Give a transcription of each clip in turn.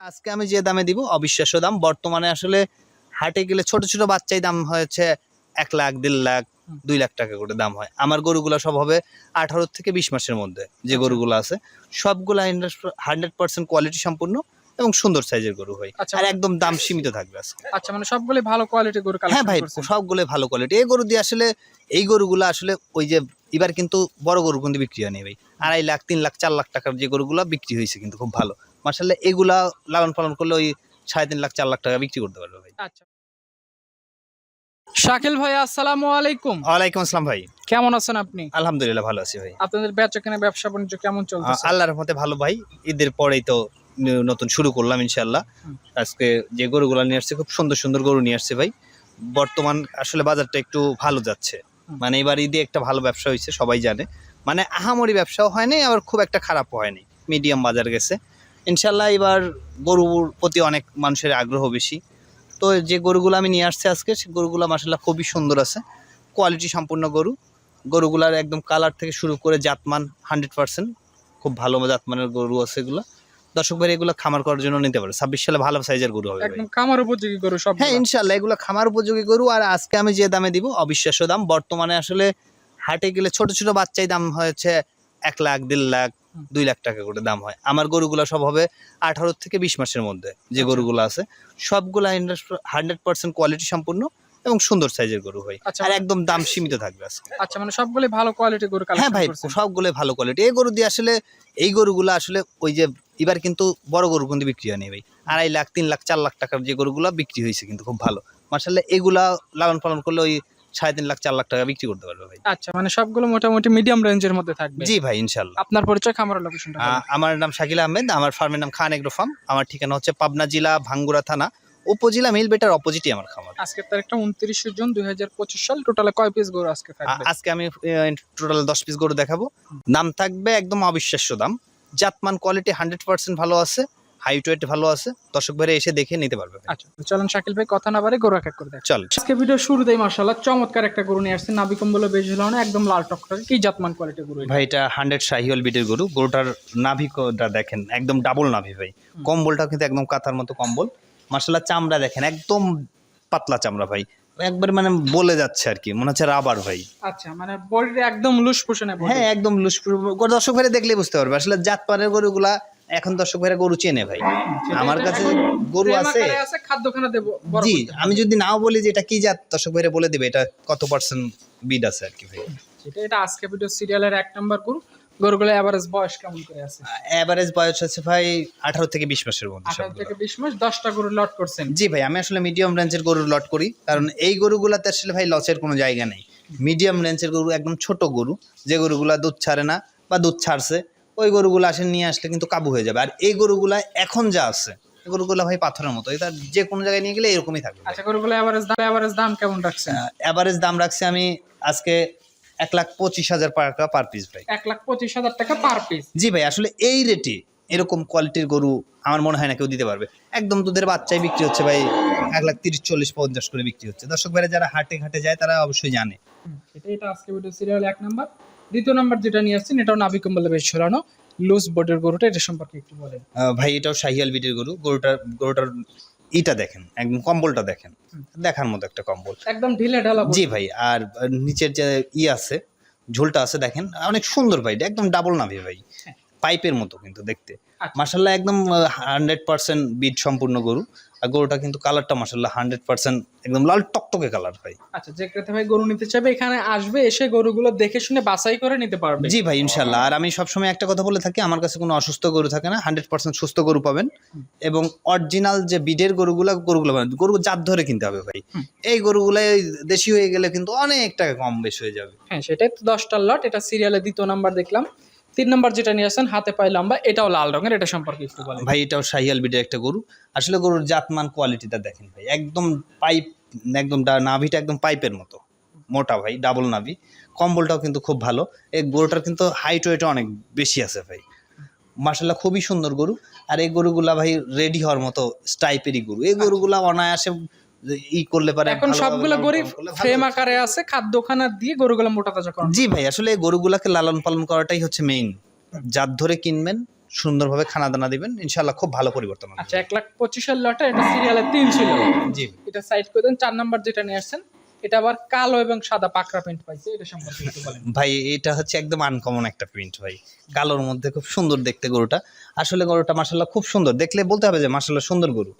আজকে আমি যে দামে দিব অবিশ্বাস্য দাম। বর্তমানে আসলে হাটে গেলে ছোট ছোট বাচ্চাই দাম হয়েছে এক লাখ দেড় লাখ দুই লাখ টাকা করে দাম হয়। আমার গরুগুলো সব হবে আঠারো থেকে বিশ মাসের মধ্যে যে আচ্ছা। গরুগুলো আছে। সবগুলো হান্ড্রেড পার্সেন্ট কোয়ালিটি সম্পূর্ণ এবং সুন্দর সাইজের গরু হয়। আচ্ছা আর একদম দাম সীমিত থাকবে আজকে। আচ্ছা মানে সবগুলো ভালো কোয়ালিটি গরু হ্যাঁ ভাই সবগুলো ভালো কোয়ালিটি এই গরু দিয়ে আসলে এই গরুগুলো আসলে ওই যে এবার কিন্তু বড় গরু কিন্তু বিক্রি হয়নি ভাই। আড়াই লাখ তিন লাখ চার লাখ টাকার যে গরুগুলো বিক্রি হয়েছে কিন্তু খুব ভালো। মার্শাল্লাহ এগুলা লালন পালন করলে ওই সাড়ে তিন লাখ চার লাখ টাকা বিক্রি করতে পারবে ভাই। আচ্ছা। শাকিল ভাই আসসালামু আলাইকুম। ওয়ালাইকুম আসসালাম ভাই। কেমন আছেন আপনি? আলহামদুলিল্লাহ ভালো আছি ভাই। আপনাদের বেচা কেনা ব্যবসা বাণিজ্য কেমন চলতেছে? আল্লাহর মতে ভালো ভাই। ঈদের পরেই তো নতুন শুরু করলাম ইনশাল্লাহ আজকে যে গরুগুলো নিয়ে আসছে খুব সুন্দর সুন্দর গরু নিয়ে আসছে ভাই। বর্তমান আসলে বাজারটা একটু ভালো যাচ্ছে। মানে এবার ঈদে একটা ভালো ব্যবসা হয়েছে সবাই জানে। মানে আহামরি ব্যবসাও হয়নি আবার খুব একটা খারাপও হয়নি। মিডিয়াম বাজার গেছে। ইনশাল্লাহ এবার গরুর প্রতি অনেক মানুষের আগ্রহ বেশি। তো যে গরুগুলো আমি নিয়ে আসছি আজকে সে গরুগুলো মাসাল্লাহ খুবই সুন্দর আছে। কোয়ালিটি সম্পূর্ণ গরু। গরুগুলার একদম কালার থেকে শুরু করে জাতমান হান্ড্রেড পার্সেন্ট খুব ভালো জাতমানের গরু আছে এগুলো। দর্শক ভাই এগুলো খামার করার জন্য নিতে পারে। ছাব্বিশ সালে ভালো সাইজের গরু হবে একদম খামার উপযোগী গরু সব হ্যাঁ ইনশাল্লাহ এগুলো খামার উপযোগী গরু। আর আজকে আমি যে দামে দিব অবিশ্বাস্য দাম। বর্তমানে আসলে হাটে গেলে ছোট ছোট বাচ্চাই দাম হয়েছে এক লাখ দেড় লাখ। দুই লাখ টাকা করে দাম হয়। আমার গরুগুলো সব হবে আঠারো থেকে বিশ মাসের মধ্যে যে আচ্ছা। গরুগুলো আছে। সবগুলো হান্ড্রেড পার্সেন্ট কোয়ালিটি সম্পূর্ণ এবং সুন্দর সাইজের গরু হয়। আচ্ছা আর একদম দাম সীমিত থাকবে আচ্ছা মানে সবগুলো ভালো কোয়ালিটি গরু হ্যাঁ ভাই সবগুলো ভালো কোয়ালিটি এই গরু দিয়ে আসলে এই গরুগুলো আসলে ওই যে এবার কিন্তু বড় গরু কিন্তু বিক্রি হয়নি ভাই। আড়াই লাখ তিন লাখ চার লাখ টাকার যে গরুগুলো বিক্রি হয়েছে কিন্তু খুব ভালো। মার্শাল্লাহ এগুলা লালন পালন করলে ওই সাড়ে তিন লাখ চার লাখ টাকা বিক্রি করতে পারবে ভাই। আচ্ছা মানে সবগুলো মোটামুটি মিডিয়াম রেঞ্জের মধ্যে থাকবে। জি ভাই ইনশাল্লাহ। আপনার পরিচয় খামার লোকেশনটা আমার নাম শাকিল আহমেদ আমার ফার্মের নাম খান এগ্রো ফার্ম আমার ঠিকানা হচ্ছে পাবনা জেলা ভাঙ্গুরা থানা। উপজেলা মিল বেটার অপোজিটই আমার খামার। আজকের তারিখটা উনত্রিশে জুন দুই হাজার পঁচিশ সাল। টোটালে কয় পিস গরু আজকে থাকবে? আজকে আমি টোটাল দশ পিস গরু দেখাবো। দাম থাকবে একদম অবিশ্বাস্য দাম। জাতমান কোয়ালিটি হান্ড্রেড পার্সেন্ট ভালো আছে। হাইট ওয়েট ভালো আছে দর্শক ভাইরা এসে দেখে নিতে পারবে। আচ্ছা চলেন শাকিল ভাই কথা না বারে গরু এক এক করে দেখ চল। আজকে ভিডিও শুরুতেই মার্শাল্লাহ চমৎকার একটা গরু নিয়ে আসছে নাবি কম্বল বেশ হলো না একদম লাল টকটকে। কি জাতমান কোয়ালিটি গরু? ভাই এটা হান্ড্রেড শাহিওয়াল বিটের গরু গরুটার নাভিটা দেখেন একদম ডাবল নাভি ভাই। কম্বলটাও কিন্তু একদম কাতার মতো কম্বল। মার্শাল্লাহ চামড়া দেখেন একদম পাতলা চামড়া ভাই। একবার মানে বলে যাচ্ছে আর কি মনে হচ্ছে রাবার ভাই। আচ্ছা মানে বডিটা একদম লুস পোষণে হ্যাঁ একদম লুজ দর্শক ভাইরা দেখলে বুঝতে পারবে আসলে জাত জাতপানের গরুগুলা এখন দর্শক ভাইরা গরু চেনে ভাই। আমার কাছে গরু আছে। আছে খাদ্যখানা দেবো জি আমি যদি নাও বলি যে এটা কি জাত দর্শক ভাইরা বলে দেবে এটা কত পার্সেন্ট বিড আছে আর কি ভাই? এটা আজকে ভিডিও সিরিয়ালের এক নাম্বার গরু। গরুগুলো এভারেজ বয়স কেমন করে আছে? এভারেজ বয়স আছে ভাই আঠারো থেকে বিশ মাসের মধ্যে আঠারো সবগুলো। থেকে বিশ মাস দশটা গরু লট করছেন। জি ভাই আমি আসলে মিডিয়াম রেঞ্জের গরুর লট করি কারণ এই গরুগুলাতে আসলে ভাই লসের কোনো জায়গা নেই। মিডিয়াম রেঞ্জের গরু একদম ছোট গরু যে গরুগুলা দুধ ছাড়ে না বা দুধ ছাড়ছে ওই গরুগুলো আসে নিয়ে আসলে কিন্তু কাবু হয়ে যাবে। আর এই গরুগুলা এখন যা আছে গরুগুলা ভাই পাথরের মতো। এটা যে কোনো জায়গায় নিয়ে গেলে এরকমই থাকবে আচ্ছা গরুগুলো এভারেজ দাম এভারেজ দাম কেমন রাখছেন? অ্যাভারেজ দাম রাখছি আমি আজকে এক লাখ পঁচিশ হাজার টাকা পার পিস ভাই। এক লাখ পঁচিশ হাজার টাকা পার পিস জি ভাই আসলে এই রেটে এরকম কোয়ালিটির গরু আমার মনে হয় না কেউ দিতে পারবে। একদম দুধের বাচ্চাই বিক্রি হচ্ছে ভাই এক লাখ তিরিশ চল্লিশ পঞ্চাশ করে বিক্রি হচ্ছে। দর্শক ভাইরা যারা হাটে ঘাটে যায় তারা অবশ্যই জানে। এটা আজকে ভিডিও সিরিয়াল এক নাম্বার দ্বিতীয় নাম্বার যেটা নিয়ে আসছেন এটাও নাভি কম্বলে বেশ ঝোলানো লুজ বোর্ডের গরুটা এটা সম্পর্কে একটু বলেন। ভাই এটাও শাহিয়াল বিটের গরু। গরুটার গরুটার ইটা দেখেন একদম কম্বলটা দেখেন। দেখার মতো একটা কম্বল। একদম ঢিলে ঢালা জি ভাই আর নিচের যে ই আছে ঝোলটা আছে দেখেন অনেক সুন্দর ভাই একদম ডাবল নাভি ভাই। হ্যাঁ। পাইপের মতো কিন্তু দেখতে। মাসাল্লাহ একদম হান্ড্রেড পার্সেন্ট বিট সম্পূর্ণ গরু। আর গরুটা কিন্তু কালারটা মাসাল্লাহ হান্ড্রেড পার্সেন্ট একদম লাল টকটকে কালার ভাই। আচ্ছা যে ক্রেতা ভাই গরু নিতে চাইবে এখানে আসবে এসে গরুগুলো দেখে শুনে বাছাই করে নিতে পারবে। জি ভাই ইনশাল্লাহ আর আমি সবসময় একটা কথা বলে থাকি আমার কাছে কোনো অসুস্থ গরু থাকে না হান্ড্রেড পার্সেন্ট সুস্থ গরু পাবেন। এবং অরিজিনাল যে বিডের গরুগুলো গরুগুলো পাবেন গরু জাত ধরে কিনতে হবে ভাই। এই গরুগুলো দেশি হয়ে গেলে কিন্তু অনেক টাকা কম বেশি হয়ে যাবে। হ্যাঁ সেটাই তো দশটার লট এটা সিরিয়ালে দ্বিতীয় নাম্বার দেখলাম। তিন নাম্বার যেটা নিয়ে আসেন হাতে পায়ে লম্বা, এটাও লাল রঙের, এটা সম্পর্কে একটু বলেন। ভাই, এটাও শাহিয়াল বিডের একটা গরু। আসলে গরুর জাতমান, কোয়ালিটিটা দেখেন ভাই, একদম পাইপ, একদম নাভিটা একদম পাইপের মতো। মোটা ভাই, ডাবল নাভি। কম্বলটাও কিন্তু খুব ভালো। এই গরুটার কিন্তু হাইট ওয়েটও অনেক বেশি আছে ভাই। মার্শাল্লাহ খুবই সুন্দর গরু। আর এই গরুগুলা ভাই রেডি হওয়ার মতো স্টাইপেরই গরু। এই গরুগুলা অনায়াসে ই করলে পারে এখন সবগুলো গরিব ফ্রেম আকারে আছে খাদ্যখানা দিয়ে গরুগুলো মোটা তাজা জি ভাই আসলে গরুগুলাকে লালন পালন করাটাই হচ্ছে মেইন জাত ধরে কিনবেন সুন্দরভাবে খানা দানা দিবেন খুব ভালো পরিবর্তন হবে। আচ্ছা এক লাখ পঁচিশের লটে এটা সিরিয়ালে তিন ছিল। জি। এটা সাইড করে দেন চার নাম্বার যেটা নিয়ে আসছেন এটা আবার কালো এবং সাদা পাকড়া প্রিন্ট পাইছে এটা সম্পর্কে একটু বলেন। ভাই এটা হচ্ছে একদম আনকমন একটা প্রিন্ট ভাই। কালোর মধ্যে খুব সুন্দর দেখতে গরুটা। আসলে গরুটা মাসাল্লাহ খুব সুন্দর। দেখলে বলতে হবে যে মাসাল্লাহ সুন্দর গরু।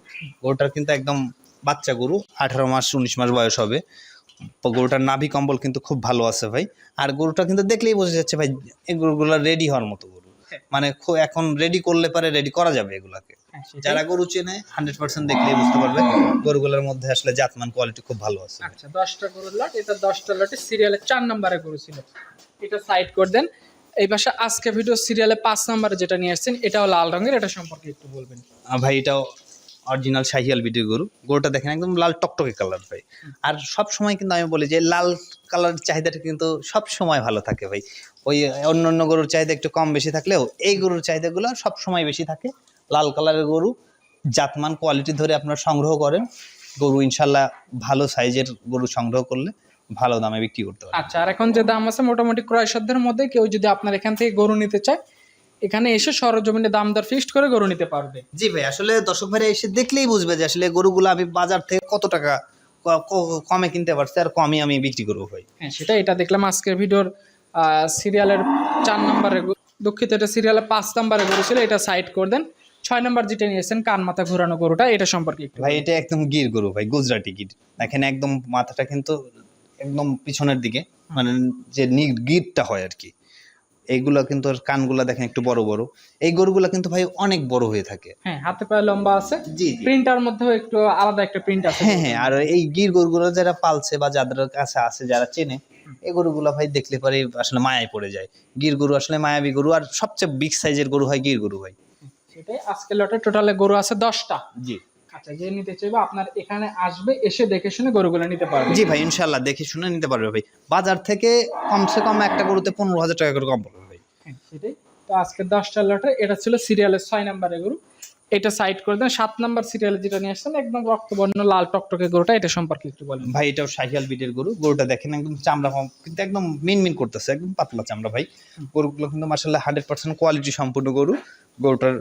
গরুটার কিন্তু একদম বাচ্চা গরু আঠারো মাস উনিশ মাস বয়স হবে। গরুটার নাভি কম্বল কিন্তু খুব ভালো আছে ভাই। আর গরুটা কিন্তু দেখলেই বোঝা যাচ্ছে ভাই এই গরুগুলো রেডি হওয়ার মতো গরু। মানে খু- এখন রেডি করলে পারে রেডি করা যাবে এগুলাকে। হ্যাঁ, যারা গরু চেনে হান্ড্রেড পার্সেন্ট দেখলেই বুঝতে পারবে গরুগুলোর মধ্যে আসলে জাতমান কোয়ালিটি খুব ভালো আছে। আচ্ছা দশটা গরুর লট। এটা দশটা লটে সিরিয়ালে চার নাম্বারে গরু ছিল। এটা সাইড করে দেন। এই পাশে আজকে ভিডিও সিরিয়ালে পাঁচ নাম্বারে যেটা নিয়ে আসছেন এটাও লাল রঙের এটা সম্পর্কে একটু বলবেন। ভাই এটাও অরিজিনাল শাহিয়াল বিটির গরু। গরুটা দেখেন একদম লাল টকটকে কালার ভাই। আর সব সময় কিন্তু আমি বলি যে লাল কালার চাহিদাটা কিন্তু সব সময় ভালো থাকে ভাই। ওই অন্য অন্য গরুর চাহিদা একটু কম বেশি থাকলেও এই গরুর চাহিদাগুলো সব সময় বেশি থাকে। লাল কালারের গরু, জাতমান কোয়ালিটি ধরে আপনারা সংগ্রহ করেন। গরু ইনশাল্লাহ ভালো সাইজের গরু সংগ্রহ করলে ভালো দামে বিক্রি করতে পারেন আচ্ছা আর এখন যে দাম আছে মোটামুটি ক্রয় সাধ্যের মধ্যে কেউ যদি আপনার এখান থেকে গরু নিতে চায় এখানে এসে সরজমিনে দাম দর ফিক্সড করে গরু নিতে পারবে। জি ভাই আসলে দর্শক ভাইরা এসে দেখলেই বুঝবে যে আসলে গরুগুলো আমি বাজার থেকে কত টাকা কমে কিনতে পারছি আর কমই আমি বিক্রি করব ভাই। হ্যাঁ সেটা এটা দেখলাম আজকের ভিডিওর সিরিয়ালের চার নম্বরে দুঃখিত এটা সিরিয়ালের পাঁচ নম্বরে গরু ছিল এটা সাইড করে দেন। ছয় নম্বর যেটা নিয়েছেন কান মাথা ঘোরানো গরুটা এটা সম্পর্কে একটু ভাই এটা একদম গির গরু ভাই গুজরাটি গির। দেখেন একদম মাথাটা কিন্তু একদম পিছনের দিকে মানে যে গিরটা হয় আর কি। এইগুলো কিন্তু কানগুলা দেখেন একটু বড় বড়। এই গরুগুলা কিন্তু ভাই অনেক বড় হয়ে থাকে। হ্যাঁ হাতে পায়ে লম্বা আছে। জি প্রিন্টার মধ্যেও একটু আলাদা একটা প্রিন্ট আছে। হ্যাঁ হ্যাঁ আর এই গির গরুগুলো যারা পালছে বা যাদের কাছে আছে যারা চেনে এই গরুগুলো ভাই দেখলে পরে আসলে মায়ায় পড়ে যায়। গির গরু আসলে মায়াবী গরু আর সবচেয়ে বিগ সাইজের গরু হয় গির গরু ভাই। সেটাই আজকে লটে টোটালে গরু আছে দশটা। জি। আচ্ছা যে নিতে চাইবে আপনার এখানে আসবে এসে দেখে শুনে গরুগুলো নিতে পারবে। জি ভাই ইনশাল্লাহ দেখে শুনে নিতে পারবে ভাই। বাজার থেকে কমসে কম একটা গরুতে পনেরো হাজার টাকা করে কম পড়বে। হ্যাঁ, সেটাই। তো আজকে দশটা লটে এটা ছিল সিরিয়ালের ছয় নাম্বারে গরু। এটা সাইড করে দেন সাত নাম্বার সিরিয়ালে যেটা নিয়ে আসছেন একদম রক্তবর্ণ লাল টকটকে গরুটা এটা সম্পর্কে একটু বলেন। ভাই এটাও শাহিয়াল বিটের গরু। গরুটা দেখেন একদম চামড়া কম কিন্তু একদম মিন মিন করতেছে একদম পাতলা চামড়া ভাই। গরুগুলো কিন্তু মার্শাল্লাহ হান্ড্রেড পার্সেন্ট কোয়ালিটি সম্পূর্ণ গরু। গরুটার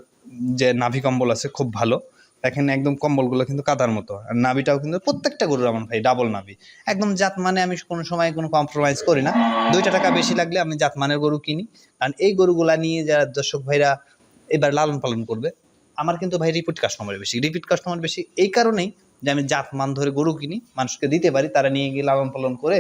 যে নাভি কম্বল আছে খুব ভালো। দেখেন একদম কম্বলগুলো কিন্তু কাদার মতো। আর নাভিটাও কিন্তু প্রত্যেকটা গরুর আমার ভাই ডাবল নাভি। একদম জাত মানে আমি কোনো সময় কোনো কম্প্রোমাইজ করি না। দুইটা টাকা বেশি লাগলে আমি জাত মানের গরু কিনি। কারণ এই গরুগুলা নিয়ে যারা দর্শক ভাইরা এবার লালন পালন করবে আমার কিন্তু ভাই রিপিট কাস্টমার বেশি। রিপিট কাস্টমার বেশি এই কারণেই যে আমি জাত মান ধরে গরু কিনি মানুষকে দিতে পারি তারা নিয়ে গিয়ে লালন পালন করে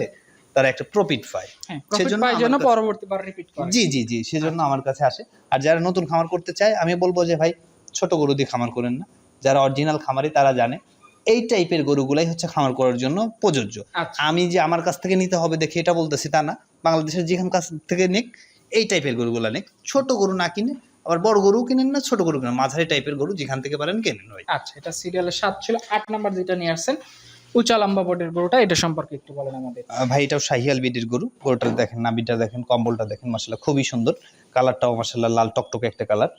তারা একটা প্রফিট পায়। হ্যাঁ সেজন্য পরবর্তীবার রিপিট করে। জি জি জি সেজন্য আমার কাছে আসে। আর যারা নতুন খামার করতে চায় আমি বলব যে ভাই ছোট গরু দিয়ে খামার করেন না। যারা অরিজিনাল খামারি তারা জানে। এই টাইপের গরুগুলাই হচ্ছে খামার করার জন্য প্রযোজ্য। আচ্ছা। আমি যে আমার কাছ থেকে নিতে হবে দেখে এটা বলতেছি তা না। বাংলাদেশের যেখান কাছ থেকে নিক এই টাইপের গরুগুলা নিক। ছোট গরু না কিনে আবার বড় গরু কিনেন না ছোট গরু কিনেন মাঝারি টাইপের গরু যেখান থেকে পারেন কেনেন ভাই। আচ্ছা এটা সিরিয়ালের সাত ছিল আট নাম্বার যেটা নিয়ে আসছেন উঁচা লম্বা গরুটা এটা সম্পর্কে একটু বলেন আমাদের। ভাই এটাও শাহিয়াল বিডির গরু। গরুটা দেখেন নাবিটা দেখেন কম্বলটা দেখেন মাসাল্লাহ খুবই সুন্দর। কালারটাও মাসাল্লাহ লাল টকটকে একটা কালার।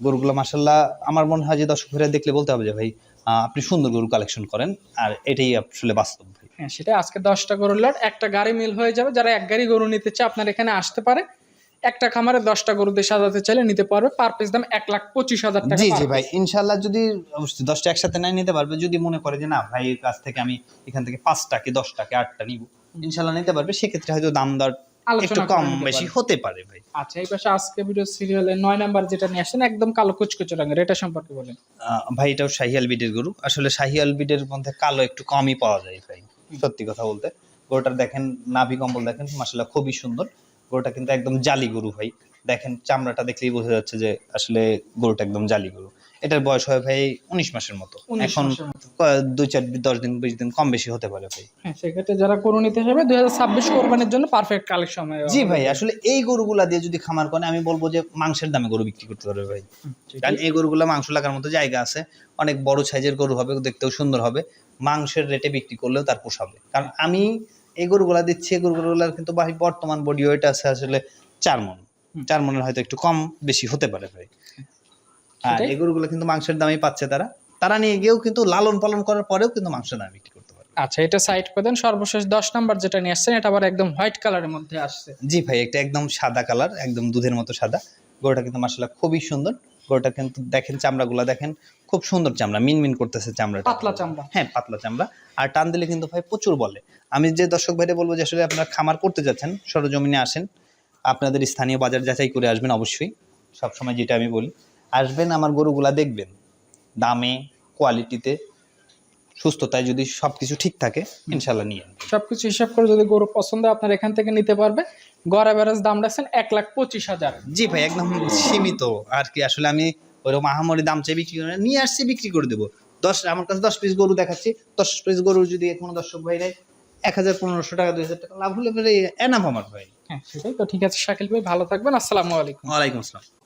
গরুগুলো মাসাল্লাহ আমার মনে হয় যে দর্শক ভাইরা দেখলে বলতে হবে যে ভাই আপনি সুন্দর গরু কালেকশন করেন। আর এটাই আসলে বাস্তব ভাই। হ্যাঁ সেটা আজকে দশটা গরুর লট একটা গাড়ি মিল হয়ে যাবে। যারা এক গাড়ি গরু নিতে চায় আপনার এখানে আসতে পারে একটা খামারে দশটা গরু দিয়ে সাজাতে চাইলে নিতে পারবে। পার পিস দাম এক লাখ পঁচিশ হাজার টাকা জি জি ভাই। ইনশাল্লাহ যদি অবশ্যই দশটা একসাথে নাই নিতে পারবে যদি মনে করে যে না ভাই এর কাছ থেকে আমি এখান থেকে পাঁচটা কি দশটা কি আটটা নিব। ইনশাল্লাহ নিতে পারবে। সেক্ষেত্রে হয়তো দাম দর একটু কম বেশি হতে পারে ভাই। আচ্ছা এই পাশে আজকে ভিডিও সিরিয়ালের নয় নাম্বার যেটা নিয়ে আসছেন একদম কালো কুচকুচে রঙের এটা সম্পর্কে বলেন। ভাই এটাও শাহিয়াল বিডের গরু। আসলে শাহিয়াল বিডের মধ্যে কালো একটু কমই পাওয়া যায় ভাই সত্যি কথা বলতে। গরুটার দেখেন নাভি কম্বল দেখেন মাসাল্লাহ খুবই সুন্দর। গরুটা কিন্তু একদম জালি গরু ভাই। দেখেন চামড়াটা দেখলেই বোঝা যাচ্ছে যে আসলে গরুটা একদম জালি গরু। এটার বয়স হয় ভাই উনিশ মাসের মতো। এখন দুই চার দশ দিন বিশ দিন কম বেশি হতে পারে ভাই। হ্যাঁ সেক্ষেত্রে যারা গরু নিতে যাবে দুই হাজার ছাব্বিশ কোরবানির জন্য পারফেক্ট কালেকশন জি ভাই আসলে এই গরুগুলা দিয়ে যদি খামার করে আমি বলব যে মাংসের দামে গরু বিক্রি করতে পারবে ভাই। কারণ এই গরুগুলো মাংস লাগার মতো জায়গা আছে অনেক বড় সাইজের গরু হবে দেখতেও সুন্দর হবে। মাংসের রেটে বিক্রি করলেও তার পোষাবে কারণ আমি এই গরুগুলা দিচ্ছি এই গরুগুলার কিন্তু ভাই বর্তমান বডি ওয়েট আছে আসলে চার মন। চার মনের হয়তো একটু কম বেশি হতে পারে ভাই। সেটাই। এই গরুগুলো কিন্তু মাংসের দামই পাচ্ছে তারা। তারা নিয়ে গিয়েও কিন্তু লালন পালন করার পরেও কিন্তু মাংসের দাম বিক্রি করতে পারে আচ্ছা এটা সাইড করে দেন। সর্বশেষ দশ নাম্বার যেটা নিয়ে আসছেন এটা আবার একদম হোয়াইট কালারের মধ্যে আসছে। জি ভাই একটা একদম সাদা কালার একদম দুধের মতো সাদা। গরুটা কিন্তু মাসাল্লাহ খুবই সুন্দর। গরুটা কিন্তু দেখেন চামড়াগুলো দেখেন খুব সুন্দর চামড়া মিনমিন করতেছে চামড়া পাতলা চামড়া। হ্যাঁ পাতলা চামড়া। আর টান দিলে কিন্তু ভাই প্রচুর বলে। আমি যে দর্শক ভাইরে বলব যে আসলে আপনারা খামার করতে যাচ্ছেন সরজমিনে আসেন। আপনাদের স্থানীয় বাজার যাচাই করে আসবেন অবশ্যই। সবসময় যেটা আমি বলি আসবেন আমার গরুগুলা দেখবেন। দামে কোয়ালিটিতে সুস্থতায় যদি সব কিছু ঠিক থাকে ইনশাল্লাহ নিয়ে নেবেন। সবকিছু হিসাব করে যদি গরু পছন্দ আপনার এখান থেকে নিতে পারবে। গড় অ্যাভারেজ দাম রাখছেন এক লাখ পঁচিশ হাজার। জি ভাই একদম সীমিত। আর কি আসলে আমি ওইরকম আহামরি দাম চাই বিক্রি করে নিয়ে আসছি বিক্রি করে দেবো। দশ আমার কাছে দশ পিস গরু দেখাচ্ছি। দশ পিস গরু যদি কোনো দর্শক ভাইরে এক হাজার পনেরোশো টাকা দুই হাজার টাকা লাভ হলে এনাফ আমার ভাই। হ্যাঁ সেটাই তো। ঠিক আছে শাকিল ভাই ভালো থাকবেন। আসসালামু আলাইকুম। ওয়ালাইকুম আসসালাম।